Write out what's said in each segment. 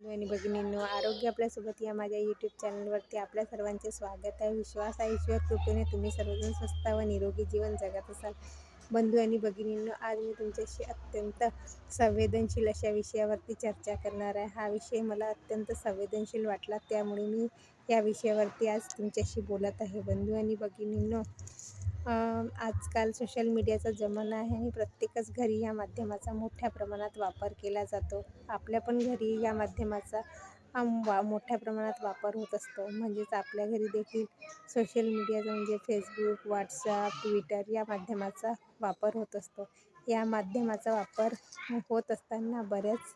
बंधू आणि भगिनींनो आरोग्य आपल्यासोबत या माझ्या यूट्यूब चॅनलवरती आपल्या सर्वांचे स्वागत आहे. विश्वास आहे ईश्वर कृपेने तुम्ही सर्वजण स्वस्त व निरोगी जीवन जगत असाल. बंधू आणि भगिनींनो आज मी तुमच्याशी अत्यंत संवेदनशील अशा विषयावरती चर्चा करणार आहे. हा विषय मला अत्यंत संवेदनशील वाटला त्यामुळे मी या विषयावरती आज तुमच्याशी बोलत आहे. बंधू आणि भगिनींनो आजकाल सोशल मीडियाचा जमाना आहे आणि प्रत्येकच घरी या माध्यमाचा मोठ्या प्रमाणात वापर केला जातो. आपल्या पण घरी या माध्यमाचा वा मोठ्या प्रमाणात वापर होत असतो. म्हणजेच आपल्या घरी देखील सोशल मीडियाचा म्हणजे फेसबुक व्हॉट्सअप ट्विटर या माध्यमाचा वापर होत असतो. या माध्यमाचा वापर होत असताना बऱ्याच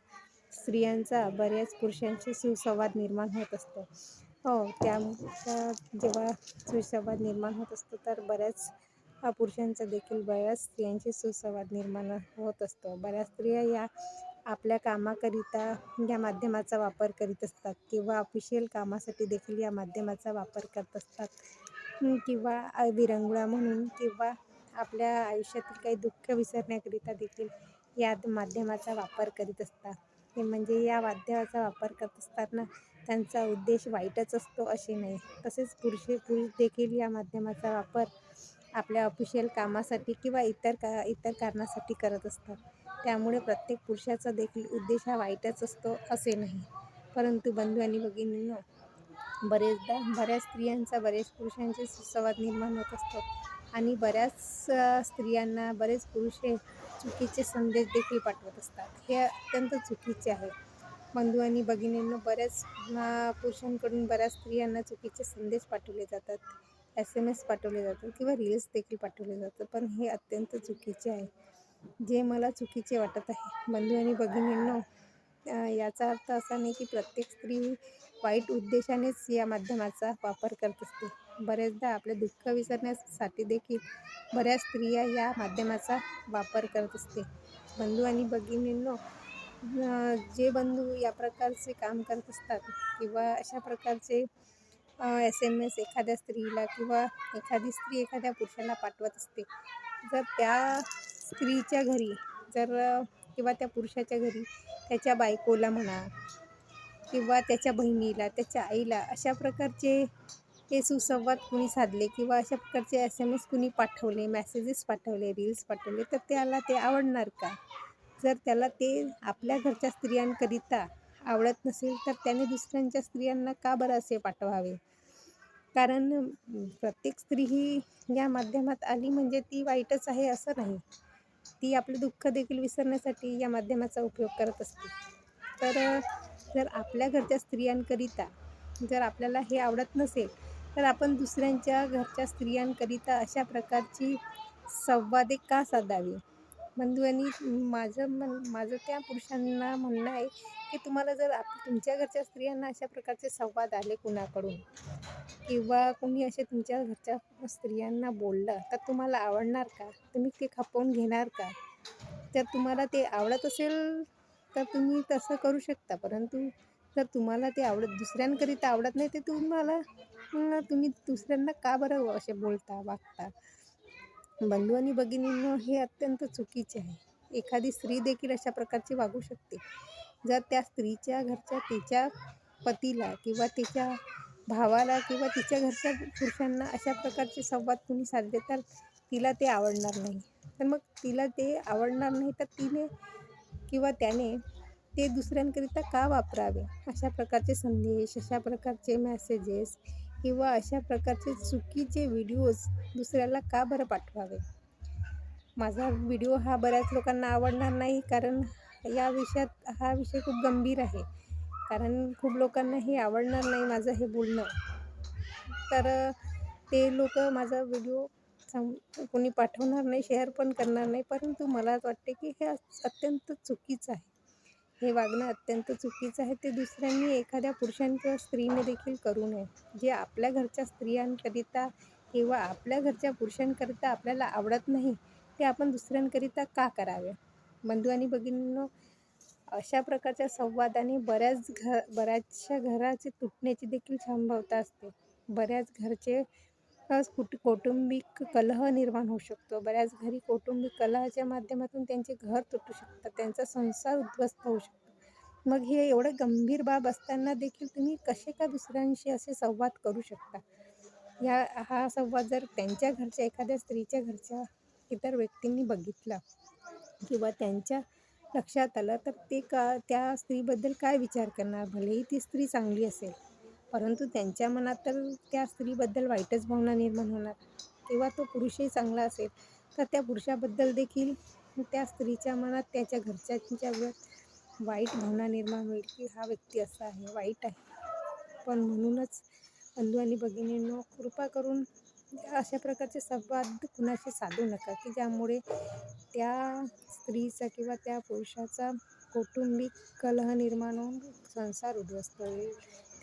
स्त्रियांचा बऱ्याच पुरुषांशी सुसंवाद निर्माण होत असतो. हो त्या जेव्हा सुसंवाद निर्माण होत असतो तर बऱ्याच पुरुषांचा देखील बऱ्याच स्त्रियांशी सुसंवाद निर्माण होत असतो. बऱ्याच स्त्रिया या आपल्या कामाकरिता या माध्यमाचा वापर करीत असतात किंवा ऑफिशियल कामासाठी देखील या माध्यमाचा वापर करत असतात. किंवा विरंगुळा म्हणून किंवा आपल्या आयुष्यातील काही दुःख विसरण्याकरिता देखील या माध्यमाचा वापर करीत असतात. हे म्हणजे या वाद्याचा वापर करत असताना त्यांचा उद्देश वाईटच असतो असे नाही. तसेच पुरुषे पुरुष देखील या माध्यमाचा वापर आपल्या ऑफिशियल कामासाठी किंवा इतर का इतर कारणासाठी करत असतात. त्यामुळे प्रत्येक पुरुषाचा देखील उद्देश हा वाईटच असतो असे नाही. परंतु बंधू आणि भगिनींनो बरेचदा बऱ्याच स्त्रियांचा बरेच पुरुषांचे सुसंवाद निर्माण होत असतो. आणि बऱ्याच स्त्रियांना बरेच पुरुष हे चुकीचे संदेश देखील पाठवत असतात. हे अत्यंत चुकीचे आहे. बंधू आणि भगिनींनो बऱ्याच पुरुषांकडून बऱ्याच स्त्रियांना चुकीचे संदेश पाठवले जातात. एस एम एस पाठवले जातात किंवा रील्स देखील पाठवले जातात. पण हे अत्यंत चुकीचे आहे. जे मला चुकीचे वाटत आहे. बंधू आणि भगिनींनो याचा अर्थ असा नाही की प्रत्येक स्त्री वाईट उद्देशानेच या माध्यमाचा वापर करत असते. बरेचदा आपले दुःख विसरण्यासाठी देखील बऱ्याच स्त्रिया या माध्यमाचा वापर करत असते. बंधू आणि भगिनींनो जे बंधू या प्रकारचे काम करत असतात किंवा अशा प्रकारचे एस एम एस एखाद्या स्त्रीला किंवा एखादी स्त्री एखाद्या पुरुषाला पाठवत असते. जर त्या स्त्रीच्या घरी जर किंवा त्या पुरुषाच्या घरी त्याच्या बायकोला म्हणा किंवा त्याच्या बहिणीला त्याच्या आईला अशा प्रकारचे हे सुसंवाद कुणी साधले किंवा अशा प्रकारचे एस एम एस कुणी पाठवले मॅसेजेस पाठवले रील्स पाठवले तर त्याला ते आवडणार का? जर त्याला ते आपल्या घरच्या स्त्रियांकरिता आवडत नसेल तर त्याने दुसऱ्यांच्या स्त्रियांना का बरं असे पाठवावे? कारण प्रत्येक स्त्री ही या माध्यमात आली म्हणजे ती वाईटच आहे असं नाही. ती आपलं दुःख देखील विसरण्यासाठी या माध्यमाचा उपयोग करत असते. तर जर आपल्या घरच्या स्त्रियांकरिता जर आपल्याला हे आवडत नसेल तर आपण दुसऱ्यांच्या घरच्या स्त्रियांकरिता अशा प्रकारची संवादे का साधावी? बंधू आणि माझं मन माझं त्या पुरुषांना म्हणणं आहे की तुम्हाला जर आप तुमच्या घरच्या स्त्रियांना अशा प्रकारचे संवाद आले कुणाकडून? किंवा कोणी असे तुमच्या घरच्या स्त्रियांना बोललं तर तुम्हाला आवडणार का? तुम्ही ते खपवून घेणार का? जर तुम्हाला ते आवडत असेल तर तुम्ही तसं करू शकता परंतु जर तुम्हाला ते आवडत दुसऱ्यांकरिता आवडत नाही ते तुम्हाला तुम्ही दुसऱ्यांना का बरं असे बोलता वागता? बंधू आणि भगिनींनो हे अत्यंत चुकीचे आहे. एखादी स्त्री देखील अशा प्रकारची वागू शकते. जर त्या स्त्रीच्या घरच्या तिच्या पतीला किंवा तिच्या भावाला किंवा तिच्या घरच्या पुरुषांना अशा प्रकारचे संवाद तुम्ही साधले तर तिला ते आवडणार नाही. तर मग तिला ते आवडणार नाही तर तिने किंवा त्याने ते दुसऱ्यांकरिता का वापरावे? अशा प्रकारचे संदेश अशा प्रकारचे मॅसेजेस किंवा अशा प्रकारचे चुकीचे व्हिडिओज दुसऱ्याला का बरं पाठवावे? माझा व्हिडिओ हा बऱ्याच लोकांना आवडणार नाही कारण या विषयात हा विषय खूप गंभीर आहे. कारण खूप लोकांना हे आवडणार नाही माझं हे बोलणं. तर ते लोक माझा व्हिडिओ सम कोणी पाठवणार नाही शेअर पण करणार नाही परंतु मला वाटते की हे अत्यंत चुकीचं आहे. हे वागणं अत्यंत चुकीचं आहे. ते दुसऱ्यांनी एखाद्या पुरुषांनी किंवा स्त्रीने देखील करू नये. जे आपल्या घरच्या स्त्रियांकरिता किंवा आपल्या घरच्या पुरुषांकरिता आपल्याला आवडत नाही ते आपण दुसऱ्यांकरिता का करावे? बंधू आणि भगिनींनो अशा प्रकारच्या संवादाने बऱ्याच घ बऱ्याचशा घराचे तुटण्याची देखील संभावता असते. बऱ्याच घरचे कुट कौटुंबिक कलह निर्माण होऊ शकतो. बऱ्याच घरी कौटुंबिक कलहाच्या माध्यमातून त्यांचे घर तुटू शकतात त्यांचा संसार उद्ध्वस्त होऊ शकतो. मग हे एवढं गंभीर बाब असताना देखील तुम्ही कसे का दुसऱ्यांशी असे संवाद करू शकता? या हा संवाद जर त्यांच्या घरच्या एखाद्या स्त्रीच्या घरच्या इतर व्यक्तींनी बघितला किंवा त्यांच्या लक्षात आलं तर ते का त्या स्त्रीबद्दल काय विचार करणार? भलेही ती स्त्री चांगली असेल. परंतु त्यांच्या मनात तर त्या स्त्रीबद्दल वाईटच भावना निर्माण होणार. किंवा तो पुरुषही चांगला असेल तर त्या पुरुषाबद्दल देखील त्या स्त्रीच्या मनात त्याच्या घरच्यांच्या वाईट भावना निर्माण होईल की हा व्यक्ती असा आहे वाईट आहे. पण म्हणूनच बंधू आणि भगिनींनो कृपा करून अशा प्रकारचे संवाद कुणाशी साधू नका की ज्यामुळे त्या स्त्रीचा किंवा त्या पुरुषाचा कौटुंबिक कलह निर्माण होऊन संसार उद्ध्वस्त होईल.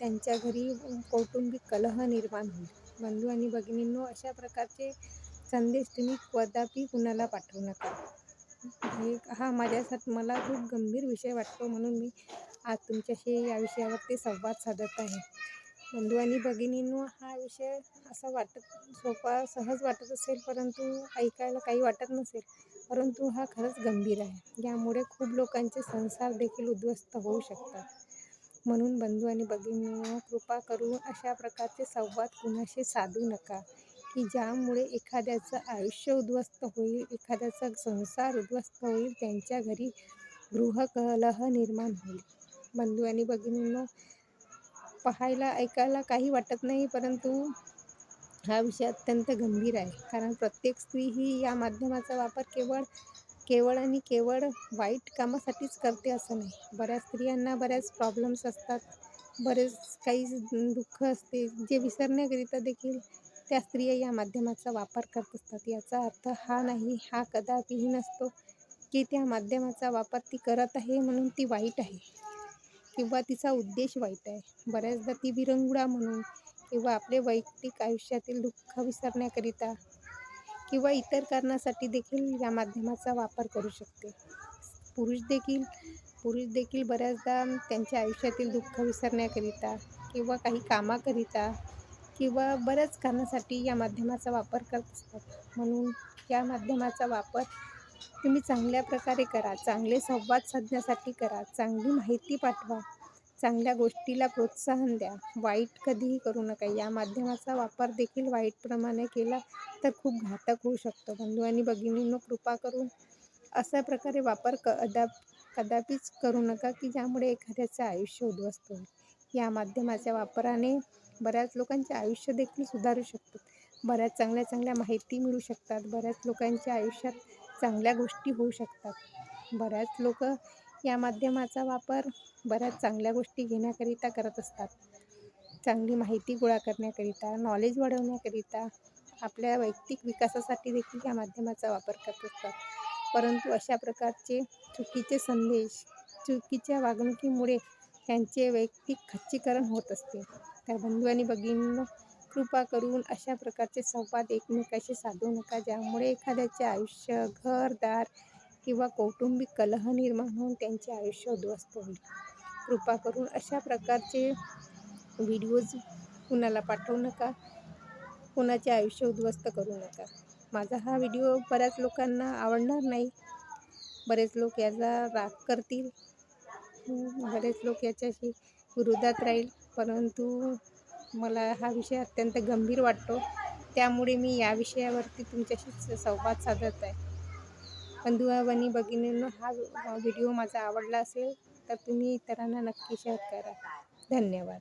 त्यांच्या घरी कौटुंबिक कलह निर्माण होईल. बंधू आणि भगिनींनो अशा प्रकारचे संदेश तुम्ही कदापि कुणाला पाठवू नका. हे हा माझ्यासाठी मला खूप गंभीर विषय वाटतो म्हणून मी आज तुमच्याशी या विषयावरती संवाद साधत आहे. बंधू आणि भगिनींनो हा विषय असा वाटत सोपा सहज वाटत असेल परंतु ऐकायला काही वाटत नसेल परंतु हा खरंच गंभीर आहे. यामुळे खूप लोकांचे संसार देखील उद्ध्वस्त होऊ शकतात. म्हणून बंधू आणि भगिनींनो कृपा करून अशा प्रकारचे संवाद कुणाशी साधू नका की ज्यामुळे एखाद्याचं आयुष्य उद्ध्वस्त होईल एखाद्याचा संसार उद्ध्वस्त होईल त्यांच्या घरी गृहकलह निर्माण होईल. बंधू आणि भगिनींनो पाहायला ऐकायला काही वाटत नाही परंतु हा विषय अत्यंत गंभीर आहे कारण प्रत्येक स्त्री ही या माध्यमाचा वापर केवळ केवळ आणि केवळ वाईट कामासाठीच करते असं नाही. बऱ्याच स्त्रियांना बऱ्याच प्रॉब्लेम्स असतात. बरेच काही दुःख असते. जे विसरण्याकरिता देखील त्या स्त्रिया या माध्यमाचा वापर करत असतात. याचा अर्थ हा नाही हा कदापिही नसतो की त्या माध्यमाचा वापर ती करत आहे म्हणून ती वाईट आहे किंवा तिचा उद्देश वाईट आहे. बऱ्याचदा ती विरंगुळा म्हणून किंवा आपले वैयक्तिक आयुष्यातील दुःख विसरण्याकरिता किंवा इतर कारणासाठी देखील या माध्यमाचा वापर करू शकते. पुरुष देखील पुरुष देखील बऱ्याचदा त्यांच्या आयुष्यातील दुःख विसरण्याकरिता किंवा काही कामाकरिता किंवा बऱ्याच कारणासाठी या माध्यमाचा वापर करत असतात. म्हणून या माध्यमाचा वापर तुम्ही चांगल्या प्रकारे करा चांगले संवाद साधण्यासाठी करा चांगली माहिती पाठवा. चांगल्या गोष्टीला प्रोत्साहन द्या. वाईट कधीही करू नका. या माध्यमाचा वापर देखील वाईटप्रमाणे केला तर खूप घातक होऊ शकतो. बंधू आणि भगिनींनो कृपा करून अशा प्रकारे वापर कदा कदापिच करू नका की ज्यामुळे एखाद्याचं आयुष्य उद्ध्वस्त होईल. या माध्यमाच्या वापराने बऱ्याच लोकांचे आयुष्य देखील सुधारू शकतात. बऱ्याच चांगल्या चांगल्या माहिती मिळू शकतात. बऱ्याच लोकांच्या आयुष्यात चांगल्या गोष्टी होऊ शकतात. बऱ्याच लोक या माध्यमाचा वापर बऱ्याच चांगल्या गोष्टी घेण्याकरिता करत असतात. चांगली माहिती गोळा करण्याकरिता नॉलेज वाढवण्याकरिता आपल्या वैयक्तिक विकासासाठी देखील या माध्यमाचा वापर करत असतात. परंतु अशा प्रकारचे चुकीचे संदेश चुकीच्या वागणुकीमुळे त्यांचे वैयक्तिक खच्चीकरण होत असते. त्या बंधू आणि भगिनींनो कृपा करून अशा प्रकारचे संवाद एकमेकाशी साधू नका. ज्यामुळे एखाद्याचे आयुष्य घरदार किंवा कौटुंबिक कलह निर्माण होऊन त्यांचे आयुष्य उद्ध्वस्त होईल. कृपा करून अशा प्रकारचे व्हिडिओज कुणाला पाठवू नका. कुणाचे आयुष्य उद्ध्वस्त करू नका. माझा हा व्हिडिओ बऱ्याच लोकांना आवडणार नाही. बरेच लोक याचा राग करतील. बरेच लोक याच्याशी विरोधात राहील. परंतु मला हा विषय अत्यंत गंभीर वाटतो. त्यामुळे मी या विषयावरती तुमच्याशी संवाद साधत आहे. बंधू आणि भगिनींनो हा व्हिडिओ माझा आवडला असेल तर तुम्ही इतरांना नक्की शेअर करा. धन्यवाद.